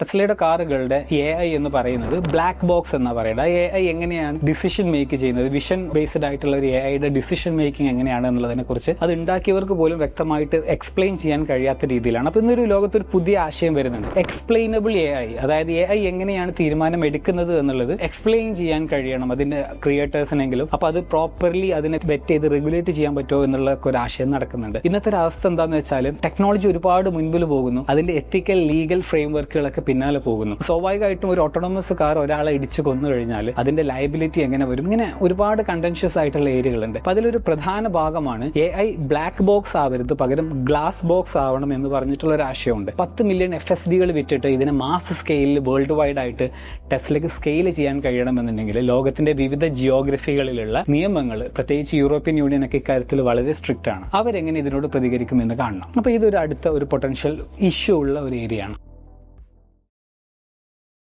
ടെസ്ലയുടെ കാറുകളുടെ A I എന്ന് പറയുന്നത് ബ്ലാക്ക് ബോക്സ് എന്നാ പറയുന്നത്. എ ഐ എങ്ങനെയാണ് ഡിസിഷൻ മേക്ക് ചെയ്യുന്നത്? വിഷൻ ബേസ്ഡ് ആയിട്ടുള്ള ഒരു എ ഐയുടെ ഡിസിഷൻ മേക്കിംഗ് എങ്ങനെയാണ് എന്നുള്ളതിനെ കുറിച്ച് അത് ഉണ്ടാക്കിയവർക്ക് പോലും വ്യക്തമായിട്ട് എക്സ്പ്ലെയിൻ ചെയ്യാൻ കഴിയാത്ത രീതിയിലാണ്. അപ്പൊ ഇന്നൊരു ലോകത്ത് ഒരു പുതിയ ആശയം വരുന്നുണ്ട്. എക്സ്പ്ലെയിനബിൾ എ ഐ അതായത് എ ഐ എങ്ങനെയാണ് തീരുമാനം എടുക്കുന്നത് എന്നുള്ളത് എക്സ്പ്ലെയിൻ ചെയ്യാൻ കഴിയണം അതിന്റെ ക്രിയേറ്റേഴ്സിനെങ്കിലും അപ്പൊ അത് പ്രോപ്പർലി അതിനെ ബെറ്റ് ചെയ്ത് റെഗുലേറ്റ് ചെയ്യാൻ പറ്റുമോ എന്നുള്ള ഒരു ആശയം നടക്കുന്നുണ്ട്. ഇന്നത്തെ ഒരു അവസ്ഥ എന്താണെന്ന് വെച്ചാൽ ടെക്നോളജി ഒരുപാട് മുൻപിൽ പോകുന്നു. അതിന്റെ എത്തിക്കൽ ലീഗൽ ഫ്രെയിം വർക്കുകളൊക്കെ പിന്നാലെ പോകുന്നു. സ്വാഭാവികമായിട്ടും ഒരു ഓട്ടോണമസ് കാർ ഒരാളെ ഇടിച്ചു കൊന്നു കഴിഞ്ഞാൽ അതിന്റെ ലയബിലിറ്റി എങ്ങനെ വരും? ഇങ്ങനെ ഒരുപാട് കണ്ടൻഷ്യസ് ആയിട്ടുള്ള ഏരിയകളുണ്ട്. അപ്പൊ അതിലൊരു പ്രധാന ഭാഗമാണ് എ ഐ ബ്ലാക്ക് ബോക്സ് ആവരുത് പകരം ഗ്ലാസ് ബോക്സ് ആവണം എന്ന് പറഞ്ഞിട്ടുള്ള ഒരു ആശയമുണ്ട്. പത്ത് മില്യൺ എഫ് എസ് ഡികൾ വിറ്റിട്ട് ഇതിനെ മാസ് സ്കെയിലിൽ വേൾഡ് വൈഡ് ആയിട്ട് ടെസ്ലയ്ക്ക് സ്കെയിൽ ചെയ്യാൻ കഴിയണമെന്നുണ്ടെങ്കിൽ ലോകത്തിന്റെ വിവിധ ജിയോഗ്രഫികളിലുള്ള നിയമങ്ങൾ പ്രത്യേകിച്ച് യൂറോപ്യൻ യൂണിയൻ ഒക്കെ ഇക്കാര്യത്തിൽ വളരെ സ്ട്രിക്റ്റ് ആണ്. അവരെങ്ങനെ ഇതിനോട് പ്രതികരിക്കുമെന്ന് കാണണം. അപ്പൊ ഇതൊരു അടുത്ത ഒരു പൊട്ടൻഷ്യൽ ഇഷ്യൂ ഉള്ള ഒരു ഏരിയയാണ്